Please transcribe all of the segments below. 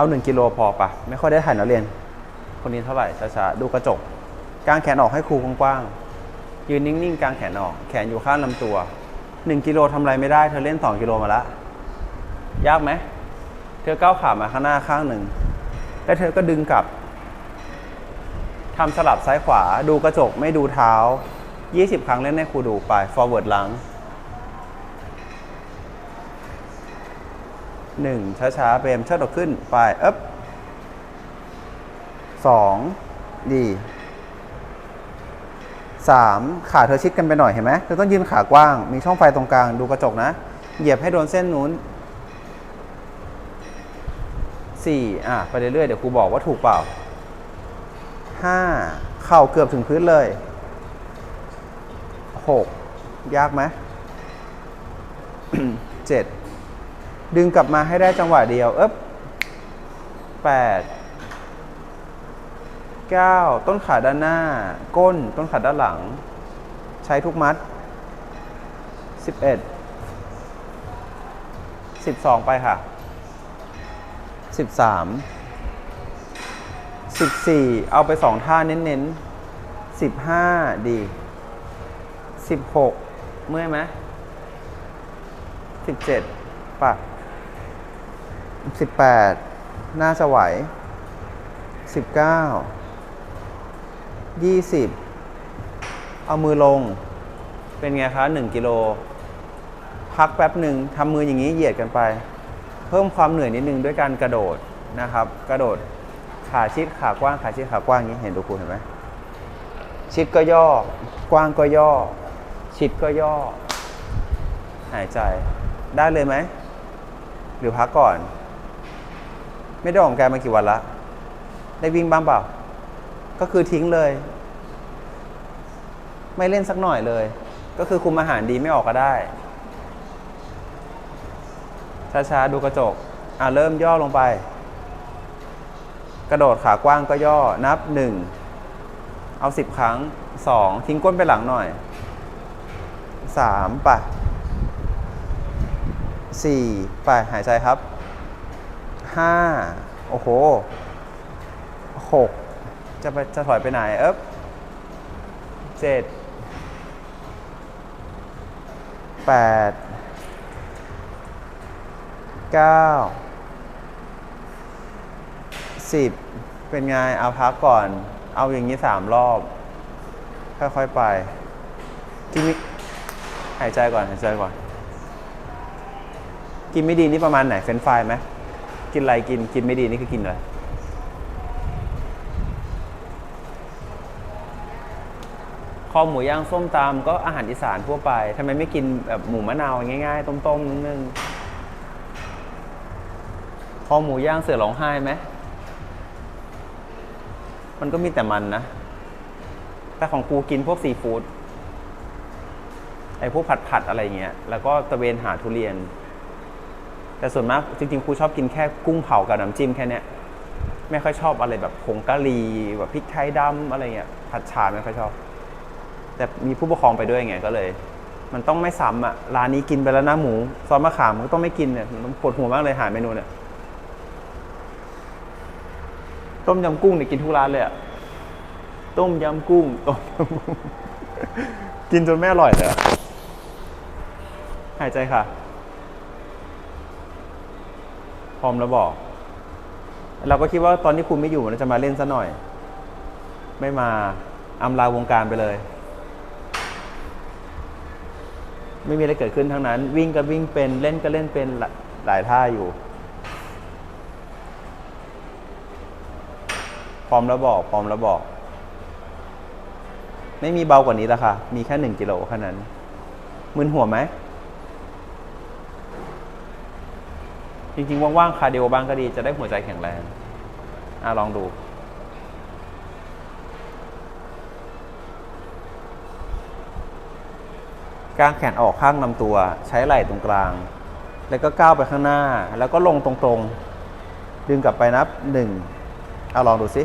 เอาหนึ่งกิโลพอปะไม่ค่อยได้ถ่ายนักเรียน คนนี้เท่าไหร่ช้าๆดูกระจกกางแขนออกให้ครูกว้างๆยืนนิ่งๆกางแขนออก แขนอยู่ข้างลำตัวหนึ่งกิโลทำอะไรไม่ได้ เธอเล่นสองกิโลมาละยากไหมเธอก้าวขามาข้างหน้าข้างหนึ่งแล้วเธอก็ดึงกลับทำสลับซ้ายขวาดูกระจกไม่ดูเท้า 20 ครั้งเล่นให้ครูดูไป forward หลัง หนึ่งช้าๆเปรมเชิดออกขึ้นไปเอ๊บสองดีสามขาเธอชิดกันไปหน่อยเห็นไหมเธอต้องยืนขากว้าง มีช่องไฟตรงกลางดูกระจกนะ เหยียบให้โดนเส้นนู้นสี่อะ ไปเรื่อยๆ เดี๋ยวครูบอกว่าถูกเปล่าห้าเข่าเกือบถึงพื้นเลยหกยากไหมเจ็ด ดึงกลับมาให้ได้จังหวะเดียวเอ๊บแปดเก้าต้นขาด้านหน้า ก้นต้นขาด้านหลัง ใช้ทุกมัดสิบเอ็ดสิบสองไปค่ะสิบสามสิบสี่เอาไปสองท่าเน้นๆสิบห้าดีสิบหกเมื่อยไหมสิบเจ็ดป่ะ สิบแปดน่าจะไหวสิบเก้ายี่สิบเอามือลง เป็นไงคะหนึ่งกิโล พักแป๊บหนึ่งทำมืออย่างนี้เหยียดกันไป เพิ่มความเหนื่อยนิดนึงด้วยการกระโดดนะครับ กระโดดขาชิดขากว้างขาชิดขากว้างอย่างนี้เห็นดูครูเห็นไหมชิดก็ย่อ กว้างก็ย่อ ชิดก็ย่อ หายใจได้เลยไหม หรือพักก่อน ไม่ได้ออกกำลังกายมากี่วันละ ได้วิ่งบ้างเปล่า ก็คือทิ้งเลย ไม่เล่นสักหน่อยเลย ก็คือคุมอาหารดีไม่ออกก็ได้ ช้าๆ ดูกระจก อะเริ่มย่อลงไป กระโดดขากว้างก็ย่อ นับหนึ่ง เอาสิบครั้งสองทิ้งก้นไปหลังหน่อยสามไปสี่ไปหายใจครับ ห้าโอ้โหหกจะไปจะถอยไปไหนเอ๊บเจ็ดแปดเก้าสิบเป็นไง เอาพักก่อน เอาอย่างนี้สามรอบ ค่อยๆไปกินมิหายใจก่อน หายใจก่อน กินไม่ดีนี่ประมาณไหน เฟนช์ฟไหม กินอะไรกินกินไม่ดีนี่คือกินอะไรคอหมูย่างส้มตำก็อาหารอีสานทั่วไปทำไมไม่กินแบบหมูมะนาวง่ายๆ ต้มๆนิดนึงคอหมูย่างเสือร้องไห้ไหมมันก็มีแต่มันนะ แต่ของกูกินพวกซีฟู้ดไอ้พวกผัดผัดๆอะไรเงี้ย แล้วก็ตะเวนหาทุเรียน แต่ส่วนมากจริงๆครูชอบกินแค่กุ้งเผากับน้ำจิ้มแค่เนี้ยไม่ค่อยชอบอะไรแบบผงกะหรี่แบบพริกไทยดำอะไรเงี้ยผัดชาไม่ค่อยชอบ แต่มีผู้ปกครองไปด้วยไงก็เลย มันต้องไม่ซ้ำอะร้านนี้กินไปแล้วนะหมูซอสมะขามก็ต้องไม่กินเนี่ยมันปวดหัวมากเลยหาเมนูเนี่ยต้มยำกุ้งเนี่ยกินทุกร้านเลยอะต้มยำกุ้งต้มยำกุ้งกินจนไม่อร่อยเลยหายใจค่ะ พร้อมแล้วบอก เราก็คิดว่าตอนที่คุณไม่อยู่เราจะมาเล่นซะหน่อย ไม่มาอำลาวงการไปเลย ไม่มีอะไรเกิดขึ้นทั้งนั้น วิ่งก็วิ่งเป็นเล่นก็เล่นเป็นหลายหลายท่าอยู่ พร้อมแล้วบอกพร้อมแล้วบอก ไม่มีเบากว่านี้แล้วค่ะ มีแค่หนึ่งกิโลแค่นั้นมึนหัวไหม จริงๆ ว่างๆ คาร์ดิโอบ้างก็ดีจะได้หัวใจแข็งแรงอะลองดู กางแขนออกข้างลำตัว ใช้ไหล่ตรงกลาง แล้วก็ก้าวไปข้างหน้า แล้วก็ลงตรงๆ ดึงกลับไปนับหนึ่งเอาลองดูสิ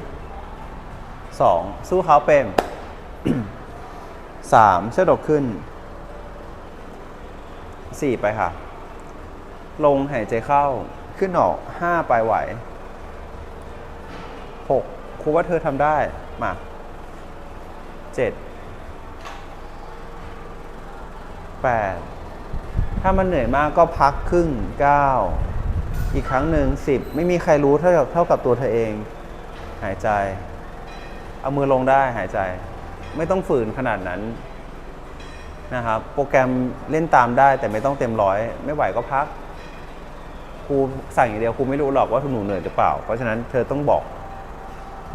สองสู้เขาเป็นสามเชิดอกขึ้นสี่ไปค่ะ ลงหายใจเข้า ขึ้นออกห้าไปไหวหกครูว่าเธอทำได้ มาเจ็ดแปดถ้ามันเหนื่อยมากก็พักครึ่งเก้าอีกครั้งหนึ่งสิบไม่มีใครรู้เท่ากับเท่ากับตัวเธอเอง หายใจ เอามือลงได้หายใจ ไม่ต้องฝืนขนาดนั้นนะครับ โปรแกรมเล่นตามได้แต่ไม่ต้องเต็มร้อย ไม่ไหวก็พัก ครูสั่งอย่างเดียวครูไม่รู้หรอกว่าหนูเหนื่อยหรือเปล่า เพราะฉะนั้นเธอต้องบอก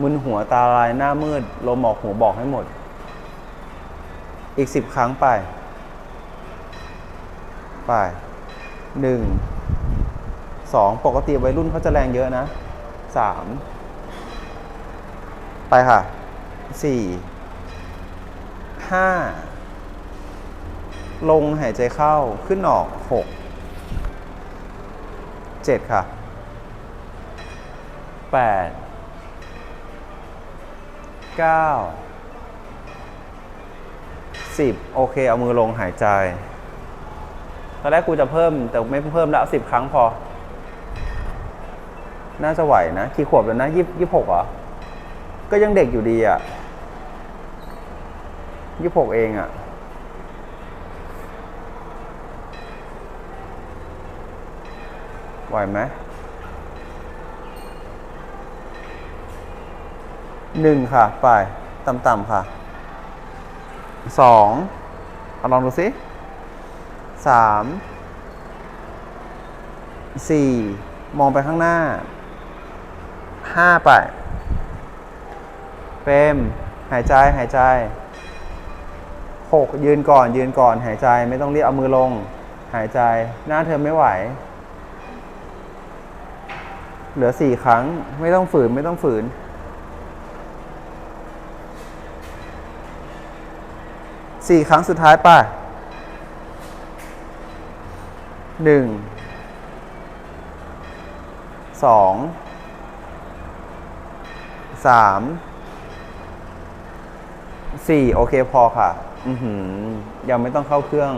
มึนหัวตาลายหน้ามืดลมออกหูบอกให้หมด อีกสิบครั้งไป ไปหนึ่งสองปกติวัยรุ่นเขาจะแรงเยอะนะสามไปค่ะสี่ห้าลงหายใจเข้าขึ้นออกหก เจ็ดค่ะแปดเก้าสิบโอเค เอามือลงหายใจ ตอนแรกกูจะเพิ่มแต่ไม่เพิ่มแล้วสิบครั้งพอ น่าจะไหวนะกี่ขวบแล้วนะยี่ยี่หกเหรอ ก็ยังเด็กอยู่ดีอะยี่หกเองอะ ไหวไหมหนึ่งค่ะ ไป ต่ำๆค่ะสองเอาลองดูสิสามสี่มองไปข้างหน้าห้าไปเปรมหายใจหายใจหกยืนก่อนยืนก่อนหายใจไม่ต้องรีบเอามือลง หายใจหน้าเธอไม่ไหว เหลือสี่ครั้ง ไม่ต้องฝืน ไม่ต้องฝืน สี่ครั้งสุดท้ายป่ะหนึ่ง สอง สาม สี่ โอเคพอค่ะ อือหือ ยังไม่ต้องเข้าเครื่อง